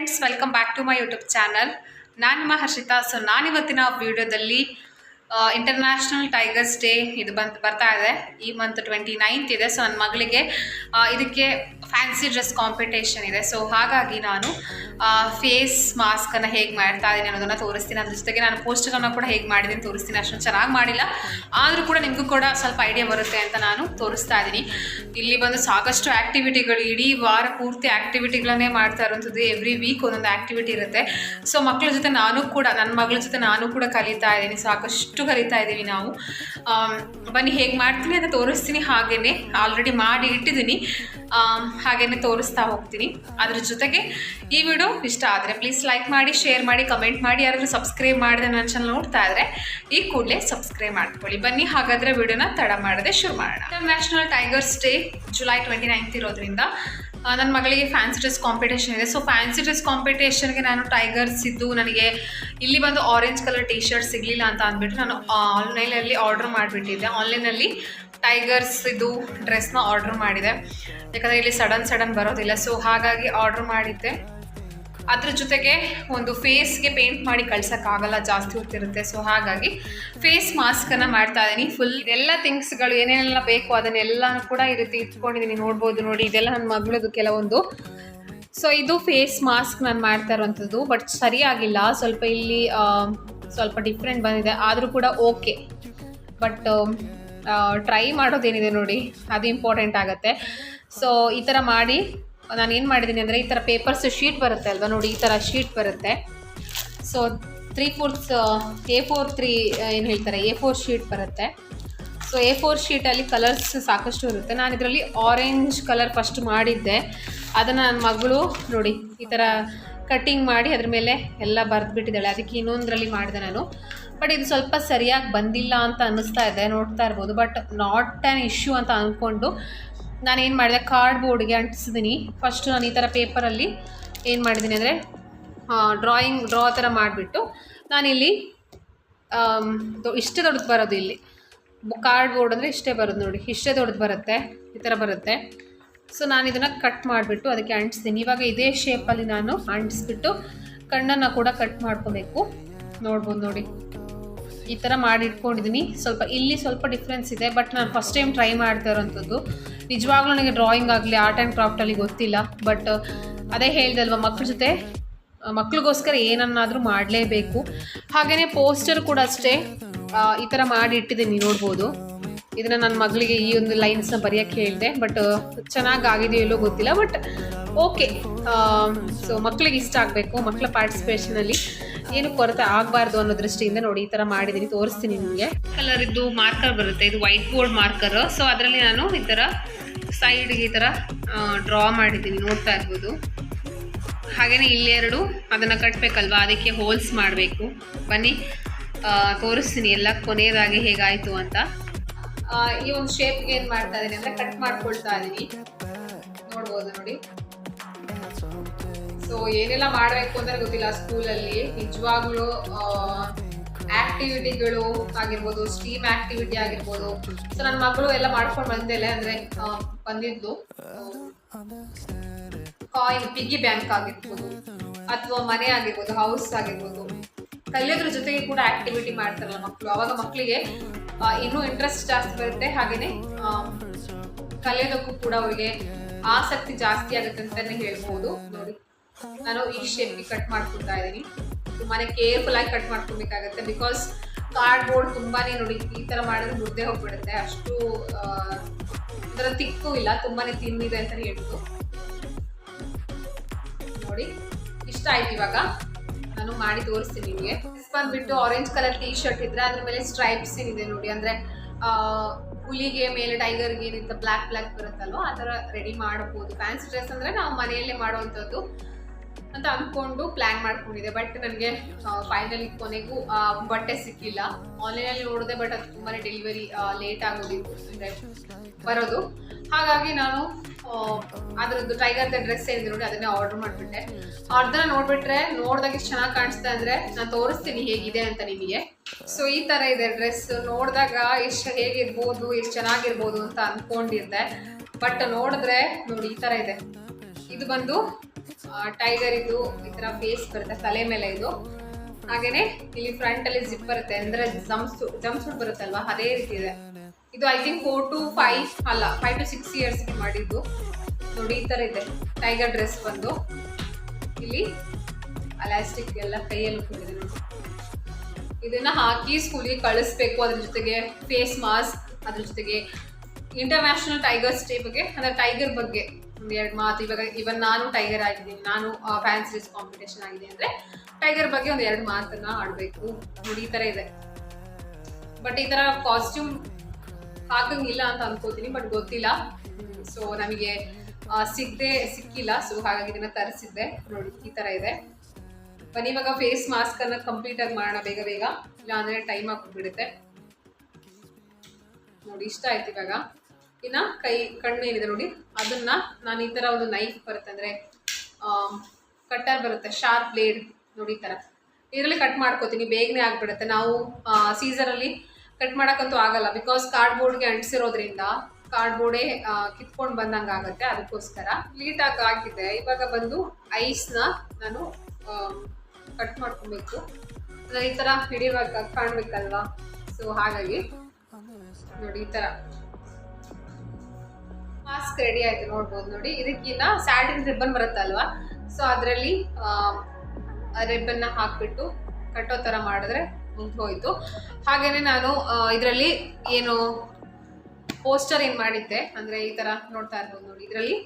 Friends welcome back to my YouTube channel ನಾನು ನಿಮ್ಮ Harshita. So ನಾನಿವತ್ತಿನ ವಿಡಿಯೋದಲ್ಲಿ ಇಂಟರ್ನ್ಯಾಷನಲ್ ಟೈಗರ್ಸ್ ಡೇ ಇದು ಬಂತು ಬರ್ತಾ ಇದೆ. ಈ ಮಂತ್ ಟ್ವೆಂಟಿ ನೈನ್ತ್ ಇದೆ. ಸೊ ನನ್ನ ಮಗಳಿಗೆ ಇದಕ್ಕೆ ಫ್ಯಾನ್ಸಿ ಡ್ರೆಸ್ ಕಾಂಪಿಟೇಷನ್ ಇದೆ. ಸೊ ಹಾಗಾಗಿ ನಾನು ಫೇಸ್ ಮಾಸ್ಕನ್ನು ಹೇಗೆ ಮಾಡ್ತಾ ಇದ್ದೀನಿ ಅನ್ನೋದನ್ನು ತೋರಿಸ್ತೀನಿ. ಅದ್ರ ಜೊತೆಗೆ ನಾನು ಪೋಸ್ಟರನ್ನು ಕೂಡ ಹೇಗೆ ಮಾಡಿದ್ದೀನಿ ತೋರಿಸ್ತೀನಿ. ಅಷ್ಟೊಂದು ಚೆನ್ನಾಗಿ ಮಾಡಿಲ್ಲ. ಆದರೂ ಕೂಡ ನಿಮಗೂ ಕೂಡ ಸ್ವಲ್ಪ ಐಡಿಯಾ ಬರುತ್ತೆ ಅಂತ ನಾನು ತೋರಿಸ್ತಾ ಇದ್ದೀನಿ ಇಲ್ಲಿ ಬಂದು ಸಾಕಷ್ಟು ಆ್ಯಕ್ಟಿವಿಟಿಗಳು ಇಡೀ ವಾರ ಪೂರ್ತಿ ಆ್ಯಕ್ಟಿವಿಟಿಗಳನ್ನೇ ಮಾಡ್ತಾ ಇರುವಂಥದ್ದು. ಎವ್ರಿ ವೀಕ್ ಒಂದೊಂದು ಆ್ಯಕ್ಟಿವಿಟಿ ಇರುತ್ತೆ. ಸೊ ಮಕ್ಕಳ ಜೊತೆ ನಾನು ಕೂಡ ನನ್ನ ಮಗಳ ಜೊತೆ ನಾನು ಕೂಡ ಕಲಿತಾ ಇದ್ದೀನಿ ಸಾಕಷ್ಟು ಕಲಿತಾ ಇದ್ದೀವಿ ನಾವು. ಬನ್ನಿ ಹೇಗೆ ಮಾಡ್ತೀನಿ ಅಂತ ತೋರಿಸ್ತೀನಿ ಹಾಗೆಯೇ ಆಲ್ರೆಡಿ ಮಾಡಿ ಇಟ್ಟಿದ್ದೀನಿ. ಹಾಗೇನೆ ತೋರಿಸ್ತಾ ಹೋಗ್ತೀನಿ. ಅದ್ರ ಜೊತೆಗೆ ಈ ವಿಡಿಯೋ ಇಷ್ಟ ಆದರೆ ಪ್ಲೀಸ್ ಲೈಕ್ ಮಾಡಿ ಶೇರ್ ಮಾಡಿ ಕಮೆಂಟ್ ಮಾಡಿ, ಯಾರಾದರೂ ಸಬ್ಸ್ಕ್ರೈಬ್ ಮಾಡಿದೆ ನನ್ನ ಚಾನಲ್ ನೋಡ್ತಾ ಇದ್ರೆ ಈ ಕೂಡಲೇ ಸಬ್ಸ್ಕ್ರೈಬ್ ಮಾಡ್ಕೊಳ್ಳಿ. ಬನ್ನಿ, ಹಾಗಾದರೆ ವಿಡಿಯೋನ ತಡ ಮಾಡದೆ ಶುರು ಮಾಡೋಣ. International tigers day July twenty ninth ಇರೋದ್ರಿಂದ ನನ್ನ ಮಗಳಿಗೆ ಫ್ಯಾನ್ಸಿ ಡ್ರೆಸ್ ಕಾಂಪಿಟೇಷನ್ ಇದೆ. ಸೊ ಫ್ಯಾನ್ಸಿ ಡ್ರೆಸ್ ಕಾಂಪಿಟೇಷನ್ಗೆ ನಾನು ಟೈಗರ್ಸ್ ಇದ್ದು ನನಗೆ ಇಲ್ಲಿ ಬಂದು ಆರೆಂಜ್ ಕಲರ್ ಟಿ ಶರ್ಟ್ ಸಿಗಲಿಲ್ಲ ಅಂತ ಅಂದ್ಬಿಟ್ಟು ನಾನು ಆನ್ಲೈನಲ್ಲಿ ಆರ್ಡ್ರ್ ಮಾಡಿಬಿಟ್ಟಿದ್ದೆ. ಆನ್ಲೈನಲ್ಲಿ ಟೈಗರ್ಸ್ ಇದು ಡ್ರೆಸ್ನ ಆರ್ಡ್ರ್ ಮಾಡಿದೆ. ಯಾಕಂದರೆ ಇಲ್ಲಿ ಸಡನ್ ಸಡನ್ ಬರೋದಿಲ್ಲ. ಸೊ ಹಾಗಾಗಿ ಆರ್ಡ್ರ್ ಮಾಡಿದ್ದೆ. ಅದ್ರ ಜೊತೆಗೆ ಒಂದು ಫೇಸ್ಗೆ ಪೇಂಟ್ ಮಾಡಿ ಕಳ್ಸೋಕ್ಕಾಗಲ್ಲ, ಜಾಸ್ತಿ ಹೊತ್ತಿರುತ್ತೆ. ಸೊ ಹಾಗಾಗಿ ಫೇಸ್ ಮಾಸ್ಕನ್ನು ಮಾಡ್ತಾ ಇದ್ದೀನಿ. ಫುಲ್ ಎಲ್ಲ ಥಿಂಗ್ಸ್ಗಳು, ಏನೇನೆಲ್ಲ ಬೇಕು ಅದನ್ನೆಲ್ಲನೂ ಕೂಡ ಈ ರೀತಿ ಇಟ್ಕೊಂಡಿದ್ದೀನಿ. ನೋಡ್ಬೋದು ನೋಡಿ, ಇದೆಲ್ಲ ನನ್ನ ಮಗಳದು ಕೆಲವೊಂದು. ಸೊ ಇದು ಫೇಸ್ ಮಾಸ್ಕ್ ನಾನು ಮಾಡ್ತಾ ಇರುವಂಥದ್ದು ಬಟ್ ಸರಿಯಾಗಿಲ್ಲ. ಸ್ವಲ್ಪ ಇಲ್ಲಿ ಸ್ವಲ್ಪ ಡಿಫ್ರೆಂಟ್ ಬಂದಿದೆ. ಆದರೂ ಕೂಡ ಓಕೆ ಬಟ್ ಟ್ರೈ ಮಾಡೋದೇನಿದೆ ನೋಡಿ, ಅದು ಇಂಪಾರ್ಟೆಂಟ್ ಆಗುತ್ತೆ. ಸೊ ಈ ಥರ ಮಾಡಿ, ನಾನು ಏನು ಮಾಡಿದ್ದೀನಿ ಅಂದರೆ ಈ ಥರ ಪೇಪರ್ಸ್ ಶೀಟ್ ಬರುತ್ತೆ ಅಲ್ವಾ ನೋಡಿ, ಈ ಥರ ಶೀಟ್ ಬರುತ್ತೆ. So three fourth A four three ಏನು ಹೇಳ್ತಾರೆ ಎ ಫೋರ್ ಶೀಟ್ ಬರುತ್ತೆ. ಸೊ ಎ ಫೋರ್ ಶೀಟಲ್ಲಿ ಕಲರ್ಸ್ ಸಾಕಷ್ಟು ಇರುತ್ತೆ. ನಾನು ಇದರಲ್ಲಿ ಆರೆಂಜ್ ಕಲರ್ ಫಸ್ಟ್ ಮಾಡಿದ್ದೆ. ಅದನ್ನು ನನ್ನ ಮಗಳು ನೋಡಿ, ಈ ಥರ ಕಟ್ಟಿಂಗ್ ಮಾಡಿ ಅದ್ರ ಮೇಲೆ ಎಲ್ಲ ಬರೆದ್ಬಿಟ್ಟಿದ್ದಾಳೆ. ಅದಕ್ಕೆ ಇನ್ನೊಂದರಲ್ಲಿ ಮಾಡಿದೆ ನಾನು. ಬಟ್ ಇದು ಸ್ವಲ್ಪ ಸರಿಯಾಗಿ ಬಂದಿಲ್ಲ ಅಂತ ಅನ್ನಿಸ್ತಾ ಇದೆ, ನೋಡ್ತಾ ಇರ್ಬೋದು. ಬಟ್ ನಾಟ್ ಆ್ಯನ್ ಇಶ್ಯೂ ಅಂತ ಅಂದ್ಕೊಂಡು ಏನು ಮಾಡಿದೆ ಕಾರ್ಡ್ ಬೋರ್ಡ್ಗೆ ಅಂಟಿಸಿದ್ದೀನಿ ಫಸ್ಟ್ ನಾನು ಈ ಥರ ಪೇಪರಲ್ಲಿ ಏನು ಮಾಡಿದ್ದೀನಿ ಅಂದರೆ ಡ್ರಾಯಿಂಗ್ ಡ್ರಾ ಥರ ಮಾಡಿಬಿಟ್ಟು ನಾನಿಲ್ಲಿ ಇಷ್ಟೇ ದೊಡ್ಡದು ಬರೋದು ಇಲ್ಲಿ. ಕಾರ್ಡ್ ಬೋರ್ಡ್ ಅಂದರೆ ಇಷ್ಟೇ ಬರೋದು ನೋಡಿ. ಇಷ್ಟೇ ದೊಡ್ಡದು ಬರುತ್ತೆ, ಈ ಥರ ಬರುತ್ತೆ. ಸೊ ನಾನು ಇದನ್ನು ಕಟ್ ಮಾಡಿಬಿಟ್ಟು ಅದಕ್ಕೆ ಅಂಟಿಸ್ತೀನಿ. ಇವಾಗ ಇದೇ ಶೇಪಲ್ಲಿ ನಾನು ಅಂಟಿಸ್ಬಿಟ್ಟು ಕಣ್ಣನ್ನು ಕೂಡ ಕಟ್ ಮಾಡ್ಕೋಬೇಕು. ನೋಡ್ಬೋದು ನೋಡಿ. ಈ ಥರ ಮಾಡಿ ಇಟ್ಕೊಂಡಿದ್ದೀನಿ ಸ್ವಲ್ಪ ಇಲ್ಲಿ ಸ್ವಲ್ಪ ಡಿಫ್ರೆನ್ಸ್ ಇದೆ ಬಟ್ ನಾನು ಫಸ್ಟ್ ಟೈಮ್ ಟ್ರೈ ಮಾಡ್ತಾ ಇರೋಂಥದ್ದು. ನಿಜವಾಗ್ಲೂ ನನಗೆ ಡ್ರಾಯಿಂಗ್ ಆಗಲಿ ಆರ್ಟ್ ಆ್ಯಂಡ್ ಕ್ರಾಫ್ಟಲ್ಲಿ ಗೊತ್ತಿಲ್ಲ ಬಟ್ ಅದೇ ಹೇಳ್ದಲ್ವ ಮಕ್ಕಳ ಜೊತೆ ಮಕ್ಳಿಗೋಸ್ಕರ ಏನನ್ನಾದರೂ ಮಾಡಲೇಬೇಕು. ಹಾಗೆಯೇ ಪೋಸ್ಟರ್ ಕೂಡ ಅಷ್ಟೇ ಈ ಥರ ಮಾಡಿ ಇಟ್ಟಿದ್ದೀನಿ ನೋಡ್ಬೋದು. ಇದನ್ನು ನನ್ನ ಮಗಳಿಗೆ ಈ ಒಂದು ಲೈನ್ಸ್ನ ಬರೆಯೋಕ್ಕೆ ಹೇಳಿದೆ. ಬಟ್ ಚೆನ್ನಾಗಿ ಆಗಿದೆಯೋ ಇಲ್ಲೋ ಗೊತ್ತಿಲ್ಲ. ಬಟ್ ಓಕೆ ಸೊ ಮಕ್ಕಳಿಗೆ ಇಷ್ಟ ಆಗಬೇಕು. ಮಕ್ಕಳ ಪಾರ್ಟಿಸಿಪೇಷನಲ್ಲಿ ಏನು ಕೊರತೆ ಆಗಬಾರ್ದು ಅನ್ನೋ ದೃಷ್ಟಿಯಿಂದ ನೋಡಿ ಈ ಥರ ಮಾಡಿದ್ದೀನಿ ತೋರಿಸ್ತೀನಿ ನಿಮಗೆ. ಕಲರ್ ಇದ್ದು ಮಾರ್ಕರ್ ಬರುತ್ತೆ. ಇದು ವೈಟ್ ಬೋರ್ಡ್ ಮಾರ್ಕರ್ ಸೊ ಅದರಲ್ಲಿ ನಾನು ಈ ಥರ ಸೈಡ್ಗೆ ಈ ಥರ ಡ್ರಾ ಮಾಡಿದ್ದೀನಿ ನೋಡ್ತಾ ಇರ್ಬೋದು. ಹಾಗೆಯೇ ಇಲ್ಲೆರಡು ಅದನ್ನು ಕಟ್ಟಬೇಕಲ್ವಾ ಅದಕ್ಕೆ ಹೋಲ್ಸ್ ಮಾಡಬೇಕು. ಬನ್ನಿ. ತೋರಿಸ್ತೀನಿ. ಎಲ್ಲ ಕೊನೆಯದಾಗಿ ಹೇಗಾಯಿತು ಅಂತ. ಈ ಒಂದು ಶೇಪ್ಗೆ ಏನು ಮಾಡ್ತಾ ಇದ್ದೀನಿ ಅಂದರೆ ಕಟ್ ಮಾಡ್ಕೊಳ್ತಾ ಇದೀನಿ. ನೋಡ್ಬೋದು ನೋಡಿ. ಸೊ ಏನೆಲ್ಲ ಮಾಡಬೇಕು ಅಂತ ಗೊತ್ತಿಲ್ಲ ಸ್ಕೂಲಲ್ಲಿ ನಿಜವಾಗ್ಲೂ ಆಕ್ಟಿವಿಟಿಗಳು ಆಗಿರ್ಬೋದು ಸ್ಟೀಮ್ ಆಕ್ಟಿವಿಟಿ ಆಗಿರ್ಬೋದು. ಸೊ ನನ್ನ ಮಗಳು ಎಲ್ಲ ಮಾಡ್ಕೊಂಡು ಬಂದೇಲೆ ಅಂದರೆ ಬಂದಿದ್ದು, ಕಾಯಿನ್ ಪಿಗ್ಗಿ ಬ್ಯಾಂಕ್ ಆಗಿರ್ಬೋದು, ಅಥವಾ ಮನೆ ಆಗಿರ್ಬೋದು ಹೌಸ್ ಆಗಿರ್ಬೋದು. ಕಲಿಯೋದ್ರ ಜೊತೆಗೆ ಕೂಡ ಆಕ್ಟಿವಿಟಿ ಮಾಡ್ತಾರಲ್ಲ ಮಕ್ಕಳು ಅವಾಗ ಮಕ್ಕಳಿಗೆ ಇನ್ನೂ ಇಂಟ್ರೆಸ್ಟ್ ಜಾಸ್ತಿ ಬರುತ್ತೆ. ಹಾಗೇನೆ ಕಲಿಯೋದಕ್ಕೂ ಕೂಡ ಅವರಿಗೆ ಆಸಕ್ತಿ ಜಾಸ್ತಿ ಆಗುತ್ತೆ ಅಂತಾನೆ ಹೇಳ್ಬೋದು. ನೋಡಿ, ನಾನು ಈ ಶೇಪ್ಗೆ ಕಟ್ ಮಾಡ್ಕೊತಾ ಇದ್ದೀನಿ. ತುಂಬಾನೇ ಕೇರ್ಫುಲ್ ಆಗಿ ಕಟ್ ಮಾಡ್ಕೊಬೇಕಾಗತ್ತೆ ಬಿಕಾಸ್ ಕಾರ್ಡ್ ಬೋರ್ಡ್ ತುಂಬಾನೇ ನೋಡಿ, ಈ ತರ ಮಾಡಿದ್ರೆ ಮುದ್ದೆ ಹೋಗ್ಬಿಡುತ್ತೆ. ಅಷ್ಟು ಇದರ ತಿಕ್ಕು ಇಲ್ಲ, ತುಂಬಾನೇ ತಿನ್ನಿದೆ ಅಂತಾನೆ ಹೇಳ್ಬೋದು. ನೋಡಿ, ಇಷ್ಟ ಆಯ್ತು ಇವಾಗ. ನಾನು ಮಾಡಿ ತೋರಿಸ್ತೀನಿ ನಿಮಗೆ. ಬಂದ್ಬಿಟ್ಟು ಆರೆಂಜ್ ಕಲರ್ ಟೀ ಶರ್ಟ್ ಇದ್ರೆ ಅದ್ರ ಮೇಲೆ ಸ್ಟ್ರೈಪ್ಸ್ ಏನಿದೆ ನೋಡಿ. ಅಂದ್ರೆ ಹುಲಿಗೆ ಮೇಲೆ ಟೈಗರ್ಗೆ ಏನಿಂತ ಬ್ಲ್ಯಾಕ್ ಬ್ಲ್ಯಾಕ್ ಬರುತ್ತಲ್ವ, ಆ ಥರ ರೆಡಿ ಮಾಡಬಹುದು ಫ್ಯಾನ್ಸಿ ಡ್ರೆಸ್ ಅಂದ್ರೆ ನಾವು ಮನೆಯಲ್ಲೇ ಮಾಡುವಂಥದ್ದು ಅಂತ ಅಂದ್ಕೊಂಡು ಪ್ಲ್ಯಾನ್ ಮಾಡ್ಕೊಂಡಿದ್ದೆ. ಬಟ್ ನನಗೆ ಫೈನಲಿ ಕೊನೆಗೂ ಬಟ್ಟೆ ಸಿಕ್ಕಿಲ್ಲ. ಆನ್ಲೈನಲ್ಲಿ ನೋಡಿದೆ ಬಟ್ ಅದು ತುಂಬಾ ಡೆಲಿವರಿ ಲೇಟ್ ಆಗೋದಿತ್ತು. ಅಂದರೆ ಬರೋದು. ಹಾಗಾಗಿ ನಾನು ಅದರದ್ದು ಟೈಗರ್ದ ಡ್ರೆಸ್ ಏನಿದೆ ನೋಡಿ, ಅದನ್ನೇ ಆರ್ಡರ್ ಮಾಡಿಬಿಟ್ಟೆ. ಅರ್ಧನ ನೋಡ್ಬಿಟ್ರೆ ನೋಡ್ದಾಗ ಎಷ್ಟು ಚೆನ್ನಾಗಿ ಕಾಣಿಸ್ತಾ ಅಂದ್ರೆ ನಾನು ತೋರಿಸ್ತೀನಿ ಹೇಗಿದೆ ಅಂತ ನಿಮಗೆ. ಸೊ ಈ ತರ ಇದೆ ಡ್ರೆಸ್ ನೋಡಿದಾಗ ಎಷ್ಟು ಹೇಗಿರ್ಬೋದು ಎಷ್ಟು ಚೆನ್ನಾಗಿರ್ಬೋದು ಅಂತ ಅಂದ್ಕೊಂಡಿದ್ದೆ ಬಟ್ ನೋಡಿದ್ರೆ ನೋಡಿ, ಈ ತರ ಇದೆ. ಇದು ಬಂದು ಟೈಗರ್ ಇದು, ಈ ತರ ಫೇಸ್ ಬರುತ್ತೆ, ತಲೆ ಮೇಲೆ ಇದು. ಹಾಗೇನೆ ಇಲ್ಲಿ ಫ್ರಂಟ್ ಅಲ್ಲಿ ಜಿಪ್ ಬರುತ್ತೆ. ಅಂದ್ರೆ ಜಂಪ್ ಸೂಟ್ ಬರುತ್ತಲ್ವಾ? ಅದೇ ರೀತಿ ಇದೆ. ಇದು I think four to five ಅಲ್ಲ ಫೈವ್ ಟು ಸಿಕ್ಸ್ ಇಯರ್ಸ್ ಮಾಡಿದ್ದು. ನೋಡಿ, ಈ ತರ ಇದೆ. ಟೈಗರ್ ಡ್ರೆಸ್ ಬಂದು. ಇಲ್ಲಿ ಅಲಾಸ್ಟಿಕ್ ಎಲ್ಲ ಕೈಯಲ್ಲಿ ಕೂಡಿದೆ ನೋಡಿ. ಇದನ್ನ ಹಾಕಿ ಸ್ಕೂಲಿಗೆ ಕಳಿಸ್ಬೇಕು, ಅದ್ರ ಜೊತೆಗೆ ಫೇಸ್ ಮಾಸ್ಕ್ ಅದ್ರ ಜೊತೆಗೆ ಇಂಟರ್ನ್ಯಾಷನಲ್ ಟೈಗರ್ಸ್ ಡೇ ಬಗ್ಗೆ, ಅಂದ್ರೆ ಟೈಗರ್ ಬಗ್ಗೆ ಒಂದು ಎರಡು ಮಾತು. ಇವಾಗ ಇವನ್ ನಾನು ಟೈಗರ್ ಆಗಿದ್ದೀನಿ, ನಾನು ಫ್ಯಾನ್ಸ್ ಡ್ರೆಸ್ ಕಾಂಪಿಟೇಷನ್ ಆಗಿದೆ ಅಂದ್ರೆ ಟೈಗರ್ ಬಗ್ಗೆ ಒಂದು ಎರಡು ಮಾತನ್ನ ಆಡಬೇಕು. ನೋಡಿ, ಈ ತರ ಇದೆ. ಬಟ್ ಈ ತರ ಕಾಸ್ಟ್ಯೂಮ್ ಹಾಕಂಗಿಲ್ಲ ಅಂತ ಅನ್ಕೋತೀನಿ ಬಟ್ ಗೊತ್ತಿಲ್ಲ. ಸೊ ನಮಗೆ ಸಿಗದೆ ಸಿಕ್ಕಿಲ್ಲ. ಸೊ ಹಾಗಾಗಿ ಇದನ್ನ ತರಿಸಿದ್ದೆ. ನೋಡಿ, ಈ ತರ ಇದೆ. ಬನ್ನಿ, ಇವಾಗ ಫೇಸ್ ಮಾಸ್ಕ್ ಅನ್ನ ಕಂಪ್ಲೀಟ್ ಆಗಿ ಮಾಡೋಣ ಬೇಗ ಬೇಗ. ಇಲ್ಲ ಅಂದ್ರೆ ಟೈಮ್ ಆಗ್ಬಿಡುತ್ತೆ. ನೋಡಿ, ಇಷ್ಟ ಆಯ್ತು ಇವಾಗ. ಇನ್ನ ಕೈ, ಕಣ್ಣು ಏನಿದೆ ನೋಡಿ, ಅದನ್ನ ನಾನು ಈ ತರ ಒಂದು ನೈಫ್ ಬರುತ್ತೆ ಅಂದ್ರೆ ಕಟ್ಟರ್ ಬರುತ್ತೆ ಶಾರ್ಪ್ ಬ್ಲೇಡ್ ನೋಡಿ ಈ ತರ. ಇದರಲ್ಲಿ ಕಟ್ ಮಾಡ್ಕೋತೀನಿ, ಬೇಗನೆ ಆಗ್ಬಿಡುತ್ತೆ. ನಾವು ಸೀಸರ್ ಅಲ್ಲಿ ಕಟ್ ಮಾಡಕ್ಕಂತೂ ಆಗಲ್ಲ. ಬಿಕಾಸ್ ಕಾರ್ಡ್ಬೋರ್ಡ್ಗೆ ಅಂಟಿಸಿರೋದ್ರಿಂದ ಕಾರ್ಡ್ಬೋರ್ಡೇ ಕಿತ್ಕೊಂಡು ಬಂದಂಗೆ ಆಗುತ್ತೆ ಅದಕ್ಕೋಸ್ಕರ ನೀಟಾಗಿ ಹಾಕಿದ್ದೆ. ಇವಾಗ ಬಂದು ಐಸ್ನ ನಾನು ಕಟ್ ಮಾಡ್ಕೊಬೇಕು. ಅಂದ್ರೆ ಈ ತರ ಹಿಡಿಯುವಾಗ ಕಾಣ್ಬೇಕಲ್ವಾ? ಸೊ ಹಾಗಾಗಿ ನೋಡಿ ಈ ತರ. ಮಾಸ್ಕ್ ರೆಡಿ ಆಯ್ತು, ನೋಡ್ಬೋದು. ನೋಡಿ, ಇದಕ್ಕಿನ್ನ ಸ್ಯಾಟಿನ್ ರಿಬ್ಬನ್ ಬರುತ್ತಲ್ವಾ ಸೊ ಅದರಲ್ಲಿ ರಿಬ್ಬನ್ನ ಹಾಕ್ಬಿಟ್ಟು ಕಟ್ಟೋ ತರ ಮಾಡಿದ್ರೆ ಮುಗ್ದೋಯ್ತು ಹಾಗೇನೆ ನಾನು ಇದರಲ್ಲಿ ಏನು ಪೋಸ್ಟರ್ ಏನ್ ಮಾಡಿದ್ದೆ, ಅಂದ್ರೆ ಈ ತರ ನೋಡ್ತಾ ಇರ್ಬೋದು ನೋಡಿ. ಇದರಲ್ಲಿ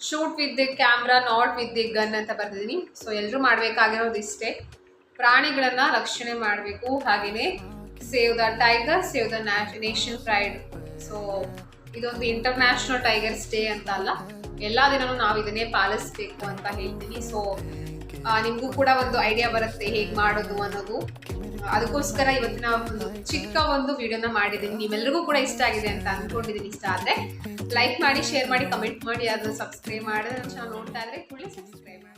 shoot with the camera not with the gun ಅಂತ ಬರ್ತಿದ್ದೀನಿ ಸೊ ಎಲ್ಲರೂ ಮಾಡಬೇಕಾಗಿರೋದು ಇಷ್ಟೇ. ಪ್ರಾಣಿಗಳನ್ನ ರಕ್ಷಣೆ ಮಾಡಬೇಕು. ಹಾಗೆಯೇ save the tiger save the nation pride so ಇದೊಂದು ಇಂಟರ್ನ್ಯಾಷನಲ್ ಟೈಗರ್ಸ್ ಡೇ ಅಂತ ಅಲ್ಲ. ಎಲ್ಲ ದಿನನೂ ನಾವು ಇದನ್ನೇ ಪಾಲಿಸ್ಬೇಕು ಅಂತ ಹೇಳ್ತೀನಿ. ಸೊ ನಿಮಗೂ ಕೂಡ ಒಂದು ಐಡಿಯಾ ಬರುತ್ತೆ ಹೇಗೆ ಮಾಡೋದು ಅನ್ನೋದು. ಅದಕ್ಕೋಸ್ಕರ ಇವತ್ತಿನ ಒಂದು ಚಿಕ್ಕ ಒಂದು ವಿಡಿಯೋನ ಮಾಡಿದ್ದೀನಿ. ನಿಮ್ಮೆಲ್ಲರಿಗೂ ಕೂಡ ಇಷ್ಟ ಆಗಿದೆ ಅಂತ ಅನ್ಕೊಂಡಿದ್ದೀನಿ ಇಷ್ಟ ಆದರೆ ಲೈಕ್ ಮಾಡಿ ಶೇರ್ ಮಾಡಿ ಕಮೆಂಟ್ ಮಾಡಿ ಅದನ್ನು ಸಬ್ಸ್ಕ್ರೈಬ್ ಮಾಡಿದ್ರೆ ಚಾನಲ್ ನೋಡ್ತಾ ಇದ್ರೆ ಕೂಡಲೇ ಸಬ್ಸ್ಕ್ರೈಬ್